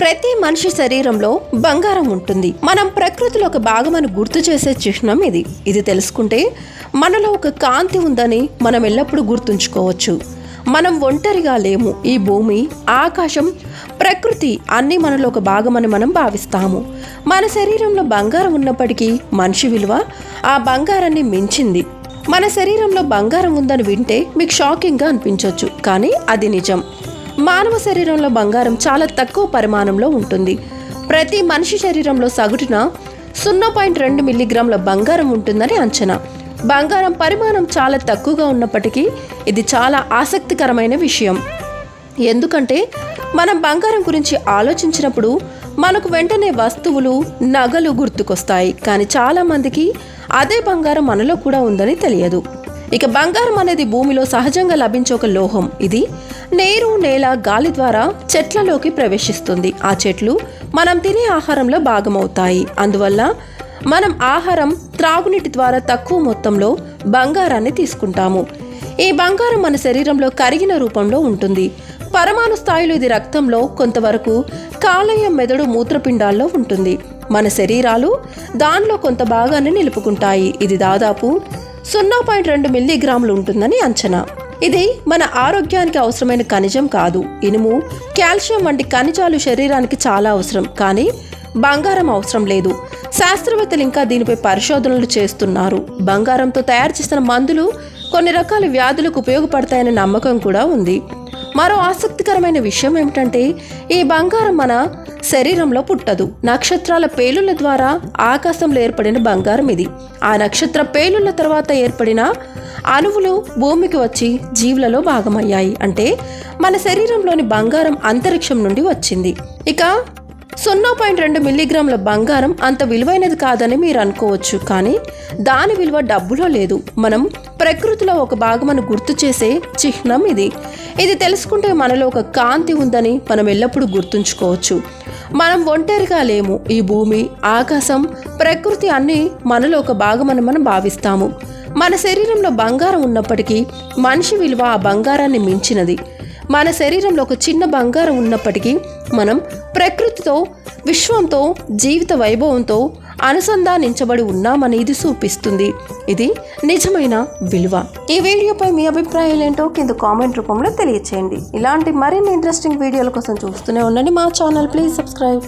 ప్రతి మనిషి శరీరంలో బంగారం ఉంటుంది. మనం ప్రకృతిలో ఒక భాగమని గుర్తు చేసే చిహ్నం ఇది. ఇది తెలుసుకుంటే మనలో ఒక కాంతి ఉందని మనం ఎల్లప్పుడూ గుర్తుంచుకోవచ్చు. మనం ఒంటరిగా లేము. ఈ భూమి ఆకాశం ప్రకృతి అన్నీ మనలో ఒక భాగమని మనం భావిస్తాము. మన శరీరంలో బంగారం ఉన్నప్పటికీ మనిషి విలువ ఆ బంగారాన్ని మించింది. మన శరీరంలో బంగారం ఉందని వింటే మీకు షాకింగ్గా అనిపించవచ్చు కానీ అది నిజం. మానవ శరీరంలో బంగారం చాలా తక్కువ పరిమాణంలో ఉంటుంది. ప్రతి మనిషి శరీరంలో సగటున సున్నా పాయింట్ రెండు మిల్లీగ్రాముల బంగారం ఉంటుందని అంచనా. బంగారం పరిమాణం చాలా తక్కువగా ఉన్నప్పటికీ ఇది చాలా ఆసక్తికరమైన విషయం. ఎందుకంటే మనం బంగారం గురించి ఆలోచించినప్పుడు మనకు వెంటనే వస్తువులు నగలు గుర్తుకొస్తాయి. కానీ చాలామందికి అదే బంగారం మనలో కూడా ఉందని తెలియదు. ఇక బంగారం అనేది భూమిలో సహజంగా లభించే ఒక లోహం. ఇది నేరు నేల గాలి ద్వారా చెట్లలోకి ప్రవేశిస్తుంది. ఆ చెట్లు మనం తినే ఆహారంలో భాగమవుతాయి. అందువల్ల మనం ఆహారం త్రాగునీటి ద్వారా తక్కువ మొత్తంలో బంగారాన్ని తీసుకుంటాము. ఈ బంగారం మన శరీరంలో కరిగిన రూపంలో ఉంటుంది. పరమాణు స్థాయిలో ఇది రక్తంలో కొంతవరకు కాలేయం మెదడు మూత్రపిండాల్లో ఉంటుంది. మన శరీరాలు దానిలో కొంత భాగాన్ని నిలుపుకుంటాయి. ఇది దాదాపు సున్నా పాయింట్ రెండు మిల్లీగ్రాములు ఉంటుందని అంచనా. ఇది మన ఆరోగ్యానికి అవసరమైన ఖనిజం కాదు. ఇనుము కాల్షియం వంటి ఖనిజాలు శరీరానికి చాలా అవసరం. కానీ బంగారం అవసరం లేదు. శాస్త్రవేత్తలు ఇంకా దీనిపై పరిశోధనలు చేస్తున్నారు. బంగారంతో తయారు చేసిన మందులు కొన్ని రకాల వ్యాధులకు ఉపయోగపడతాయనే నమ్మకం కూడా ఉంది. మరో ఆసక్తికరమైన విషయం ఏమిటంటే ఈ బంగారం మన శరీరంలో పుట్టదు. నక్షత్రాల పేలుల ద్వారా ఆకాశంలో ఏర్పడిన బంగారం ఇది. ఆ నక్షత్ర పేలుల తర్వాత ఏర్పడిన అణువులు భూమికి వచ్చి జీవులలో భాగమయ్యాయి. అంటే మన శరీరంలోని బంగారం అంతరిక్షం నుండి వచ్చింది. ఇక సున్నా పాయింట్ రెండు మిల్లీగ్రాముల బంగారం అంత విలువైనది కాదని మీరు అనుకోవచ్చు కానీ దాని విలువ డబ్బులో లేదు. మనం ప్రకృతిలో ఒక భాగమని గుర్తు చేసే చిహ్నం ఇది. ఇది తెలుసుకుంటే మనలో ఒక కాంతి ఉందని మనం ఎల్లప్పుడూ గుర్తుంచుకోవచ్చు. మనం ఒంటరిగా లేము. ఈ భూమి ఆకాశం ప్రకృతి అన్నీ మనలో ఒక భాగమని మనం భావిస్తాము. మన శరీరంలో బంగారం ఉన్నప్పటికీ మనిషి విలువ ఆ బంగారాన్ని మించినది. మన శరీరంలో ఒక చిన్న బంగారం ఉన్నప్పటికీ మనం ప్రకృతితో విశ్వంతో జీవిత వైభవంతో అనుసంధానించబడి ఉన్నామని ఇది చూపిస్తుంది. ఇది నిజమైన విలువ. ఈ వీడియోపై మీ అభిప్రాయాలు ఏంటో కింద కామెంట్ రూపంలో తెలియచేయండి. ఇలాంటి మరిన్ని ఇంట్రెస్టింగ్ వీడియోల కోసం చూస్తూనే ఉండండి మా ఛానల్. Please subscribe.